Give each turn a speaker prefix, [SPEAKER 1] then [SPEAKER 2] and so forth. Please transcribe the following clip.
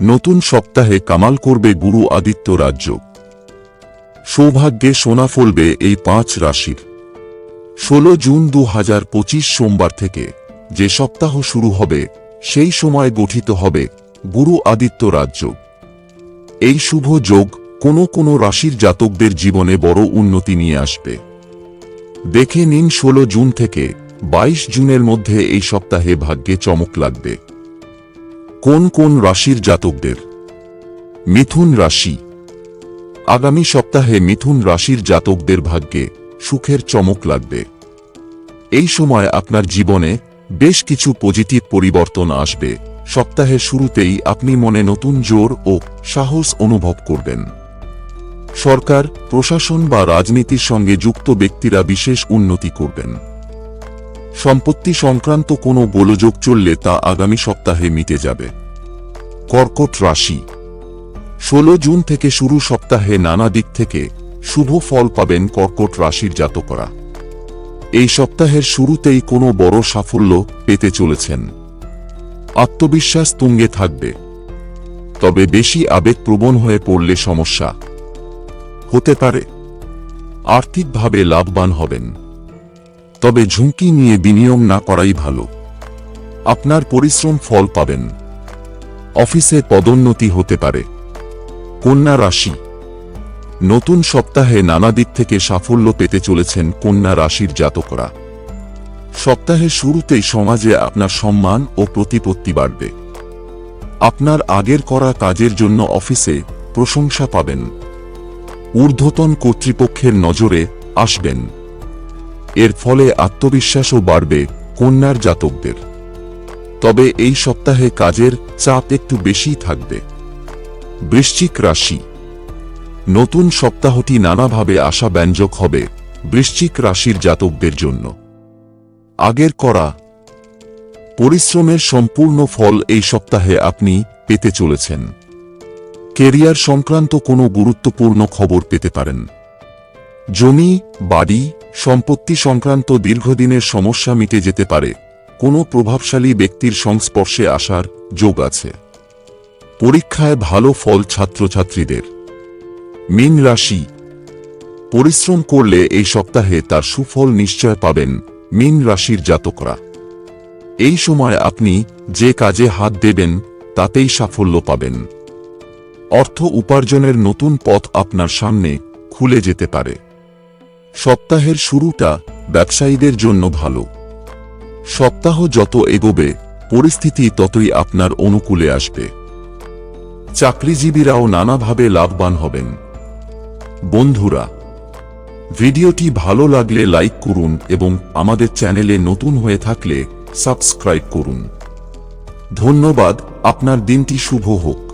[SPEAKER 1] নতুন সপ্তাহে কামাল করবে গুরু আদিত্য রাজ্য। সৌভাগ্যে সোনা ফলবে এই পাঁচ রাশির। ষোলো জুন দু হাজার পঁচিশ সোমবার থেকে যে সপ্তাহ শুরু হবে, সেই সময় গঠিত হবে গুরু আদিত্য রাজ্য। এই শুভ যোগ কোনো কোনো রাশির জাতকদের জীবনে বড় উন্নতি নিয়ে আসবে। দেখে নিন ষোলো জুন থেকে বাইশ জুনের মধ্যে এই সপ্তাহে ভাগ্যে চমক লাগবে। কোন কোন রাশির জাতকদের? মিথুন রাশি। আগামী সপ্তাহে মিথুন রাশির জাতকদের ভাগ্যে সুখের চমক লাগবে। এই সময় আপনার জীবনে বেশ কিছু পজিটিভ পরিবর্তন আসবে। সপ্তাহের শুরুতেই আপনি মনে নতুন জোর ও সাহস অনুভব করবেন। সরকার, প্রশাসন বা রাজনীতির সঙ্গে যুক্ত ব্যক্তিরা বিশেষ উন্নতি করবেন। সম্পত্তি সংক্রান্ত কোনো গোলযোগ চললে তা আগামী সপ্তাহে মিটে যাবে। কর্কট রাশি। ষোলো জুন থেকে শুরু সপ্তাহে নানা দিক থেকে শুভ ফল পাবেন কর্কট রাশির জাতকরা। এই সপ্তাহের শুরুতেই কোনো বড় সাফল্য পেতে চলেছেন। আত্মবিশ্বাস তুঙ্গে থাকবে। তবে বেশি আবেগপ্রবণ হয়ে পড়লে সমস্যা। হতে পারে। আর্থিকভাবে লাভবান হবেন। তবে ঝুঁকি নিয়ে বিনিয়োগ না করাই ভালো। আপনার পরিশ্রম ফল পাবেন। অফিসে পদোন্নতি হতে পারে। কন্যা রাশি। নতুন সপ্তাহে নানা দিক থেকে সাফল্য পেতে চলেছেন কন্যা রাশির জাতকরা। সপ্তাহের শুরুতেই সমাজে আপনার সম্মান ও প্রতিপত্তি বাড়বে। আপনার আগের করা কাজের জন্য অফিসে প্রশংসা পাবেন। ঊর্ধ্বতন কর্তৃপক্ষের নজরে আসবেন। এর ফলে আত্মবিশ্বাসও বাড়বে কন্যার জাতকদের। তবে এই সপ্তাহে কাজের চাপ একটু বেশি থাকবে। বৃশ্চিক রাশি। নতুন সপ্তাহটি নানাভাবে আশাব্যঞ্জক হবে বৃশ্চিক রাশির জাতকদের জন্য। আগের করা। পরিশ্রমের সম্পূর্ণ ফল এই সপ্তাহে আপনি পেতে চলেছেন। কেরিয়ার সংক্রান্ত কোনো গুরুত্বপূর্ণ খবর পেতে পারেন। জমি, বাড়ি সম্পত্তি সংক্রান্ত দীর্ঘদিনের সমস্যা মিটে যেতে পারে। কোনো প্রভাবশালী ব্যক্তির সংস্পর্শে আসার যোগ আছে। পরীক্ষায় ভালো ফল ছাত্রছাত্রীদের। মীন রাশি। পরিশ্রম করলে এই সপ্তাহে তার সুফল নিশ্চয় পাবেন মীন রাশির জাতকরা। এই সময় আপনি যে কাজে হাত দেবেন, তাতেই সাফল্য পাবেন। অর্থ উপার্জনের নতুন পথ আপনার সামনে খুলে যেতে পারে। সপ্তাহের শুরুটা ব্যবসায়ীদের জন্য ভালো। সপ্তাহ যত এগোবে, পরিস্থিতি ততই আপনার অনুকূলে আসবে। চাকরিজীবীরাও নানাভাবে লাভবান হবেন। বন্ধুরা, ভিডিওটি ভালো লাগলে লাইক করুন এবং আমাদের চ্যানেলে নতুন হয়ে থাকলে সাবস্ক্রাইব করুন। ধন্যবাদ, আপনার দিনটি শুভ হোক।